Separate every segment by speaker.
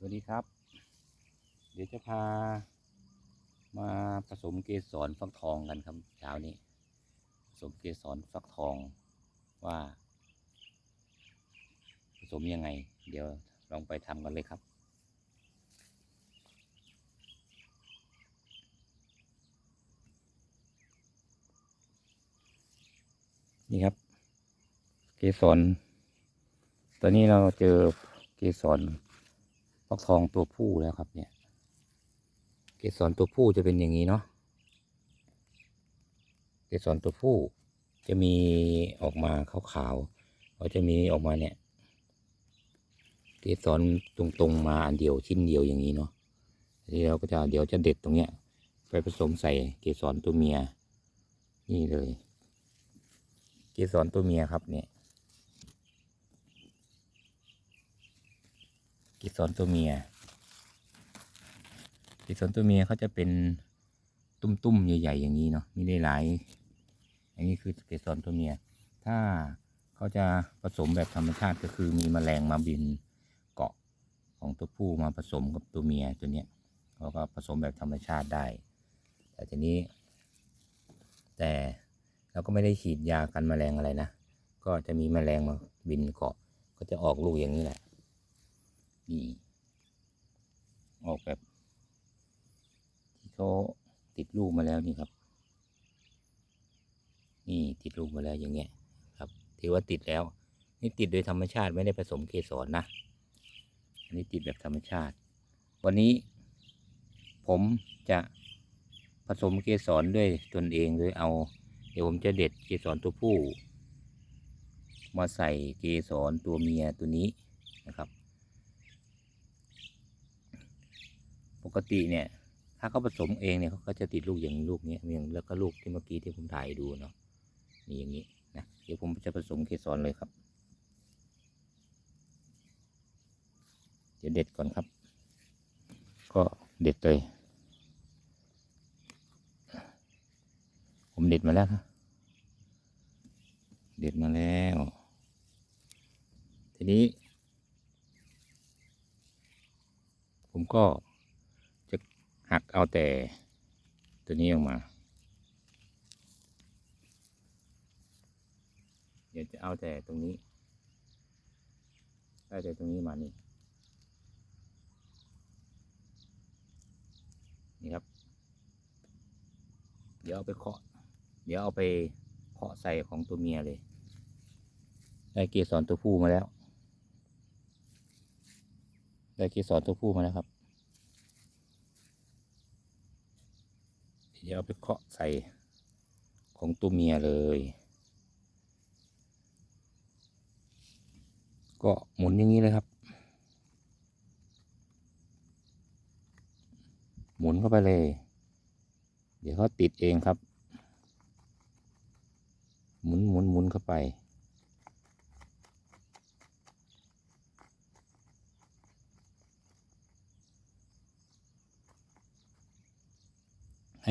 Speaker 1: สวัสดีครับ เดี๋ยวจะพา มาผสมเกสรฟักทองกันครับเช้านี้ ผสมเกสรฟักทองว่า ผสมยังไง เดี๋ยวลองไปทำกันเลยครับนี่ครับ เกสรตอนนี้เราเจอเกสร ฟักทองตัวผู้แล้วครับ เนี่ย เกสรตัวผู้จะเป็นอย่างนี้เนาะ เกสรตัวผู้จะมีออกมาขาวๆก็จะมีออกมาเนี่ย เกสรตรงๆมาอันเดียวชิ้นเดียวอย่างนี้เนาะทีนี้เราก็จะเดี๋ยวจะเด็ดตรงเนี้ย ไปผสมใส่เกสรตัวเมีย นี่เลย เกสรตัวเมียครับเนี่ย เกสรตัวเมียเกสรตัวเมียเขาจะเป็นตุ้มๆใหญ่ๆอย่างนี้เนาะมีหลายๆอันนี้คือเกสรตัวเมีย ถ้าเขาจะผสมแบบธรรมชาติก็คือมีแมลงมาบินเกาะของตัวผู้มาผสมกับตัวเมียตัวเนี้ยเขาก็ผสมแบบธรรมชาติได้ แต่ทีนี้ แต่เราก็ไม่ได้ฉีดยากันแมลงอะไรนะ ก็จะมีแมลงมาบินเกาะ ก็จะออกลูกอย่างนี้แหละ นี่ ออกแบบ ที่เขาติดลูกมาแล้วนี่ครับ นี่ติดลูกมาแล้วอย่างเงี้ยครับถือว่าติดแล้ว นี่ติดโดยธรรมชาติไม่ได้ผสมเกสรนะอันนี้ติดแบบธรรมชาติ วันนี้ ผมจะผสมเกสรด้วยตนเองโดยเอา เดี๋ยวผมจะเด็ดเกสรตัวผู้ มาใส่เกสรตัวเมียตัวนี้นะครับ กติเนี่ย ถ้าเขาผสมเองเนี่ยเขาก็จะติดลูกอย่างลูกนี้อย่างแล้วก็ลูกที่เมื่อกี้ที่ผมถ่ายดูเนาะนี่อย่างนี้นะเดี๋ยวผมจะผสมเกสรเลยครับเดี๋ยวเด็ดก่อนครับ ก็เด็ดเลย ผมเด็ดมาแล้วนะเด็ดมาแล้ว ทีนี้ ผมก็ หักเอาแต่ตัวนี้ออกมา เดี๋ยวจะเอาแต่ตรงนี้ได้แต่ตรงนี้มานี่นี่ครับ เดี๋ยวเอาไปเคาะ เดี๋ยวเอาไปเคาะใส่ของตัวเมียเลย ได้เกสรตัวผู้มาแล้ว ได้เกสรตัวผู้มาแล้วครับ เดี๋ยวเอาไปเคาะใส่ของตัวเมียเลย ก็หมุนอย่างนี้เลยครับ หมุนเข้าไปเลย เดี๋ยวเขาติดเองครับ หมุนหมุนหมุนเข้าไป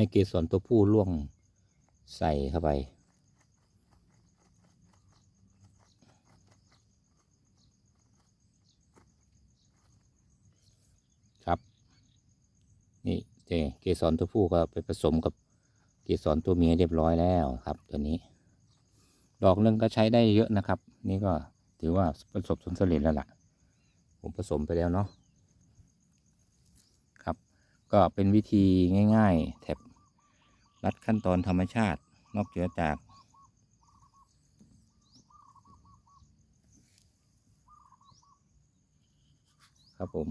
Speaker 1: ให้เกสรตัวผู้ล่วงใส่เข้าไป ครับ นี่เจเกสรตัวผู้ก็ไปผสมกับเกสรตัวเมียเรียบร้อยแล้วครับ ตัวนี้ ดอกหนึงก็ใช้ได้เยอะนะครับ นี่ก็ถือว่าประสบผลสำเร็จแล้วล่ะ ผมผสมไปแล้วเนาะครับ ก็เป็นวิธีง่าย ๆ แถบ รัดขั้นตอนธรรมชาตินอกเหนือจาก ครับผม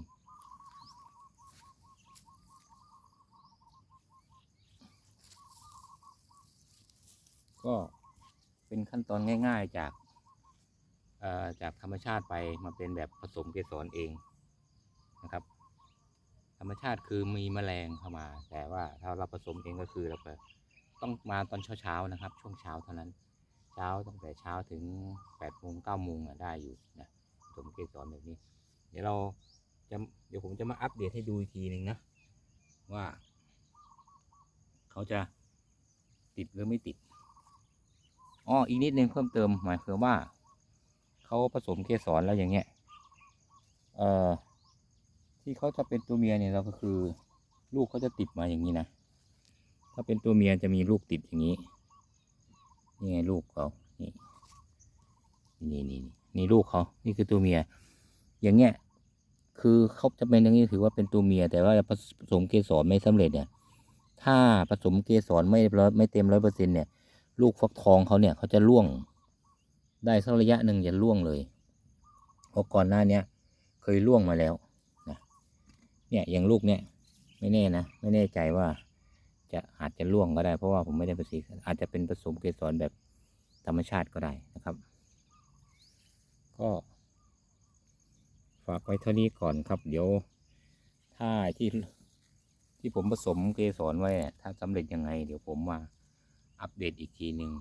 Speaker 1: ก็เป็นขั้นตอนง่าย ๆจากเอ่อจากธรรมชาติไปมาเป็นแบบผสมเกสรเองนะครับ ธรรมชาติคือมีแมลงเข้ามา แต่ว่าถ้าเราผสมเองก็คือเราต้องมาตอนเช้าๆนะครับ ช่วงเช้าเท่านั้น เช้าตั้งแต่เช้าถึงแปดโมงเก้าโมงอะได้อยู่นะผสมเกสรแบบนี้ เดี๋ยวเราจะเดี๋ยวผมจะมาอัปเดตให้ดูอีกทีหนึ่งนะว่า เขาจะติดหรือไม่ติดอ๋ออีกนิดนึงเพิ่มเติมหมายความว่าเขาผสมเกสรแล้วอย่างเงี้ยเอ่อ ที่เขาจะเป็นตัวเมียเนี่ยเราก็คือ ลูกเขาจะติดมาอย่างนี้นะถ้าเป็นตัวเมียจะมีลูกติดอย่างนี้นี่ไงลูกเขานี่นี่นี่นี่ลูกเขานี่คือตัวเมีย อย่างเงี้ยคือเขาจะเป็นอย่างนี้ถือว่าเป็นตัวเมีย แต่ว่าผสมเกสรไม่สำเร็จเนี่ย ถ้าผสมเกสรไม่ร้อยไม่เต็มร้อยเปอร์เซ็นเนี่ย ลูกฟักทองเขาเนี่ยเขาจะร่วง ได้สักระยะหนึ่งจะร่วงเลยเพราะก่อนหน้าเนี้ยเคยร่วงมาแล้ว เนี่ยอย่างลูกเนี่ย ไม่แน่นะ ไม่แน่ใจว่า จะอาจจะร่วงก็ได้ เพราะว่าผมไม่ได้ผสมอาจจะเป็นผสมเกสรแบบธรรมชาติก็ได้นะครับ ก็ฝากไว้เท่านี้ก่อนครับ เดี๋ยวถ้าที่ที่ผมผสมเกสรไว้ ถ้าสำเร็จยังไง เดี๋ยวผมมาอัปเดตอีกทีหนึ่ง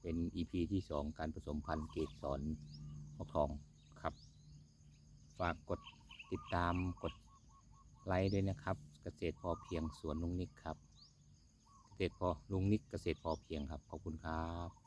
Speaker 1: เป็น EP ที่สองการผสมพันธุ์เกสรพอกทองครับ ฝากกดติดตามกด ไลค์ด้วยนะครับ เกษตรพอเพียงสวนลุงนิกครับ เกษตรพอลุงนิกเกษตรพอเพียงครับ ขอบคุณครับ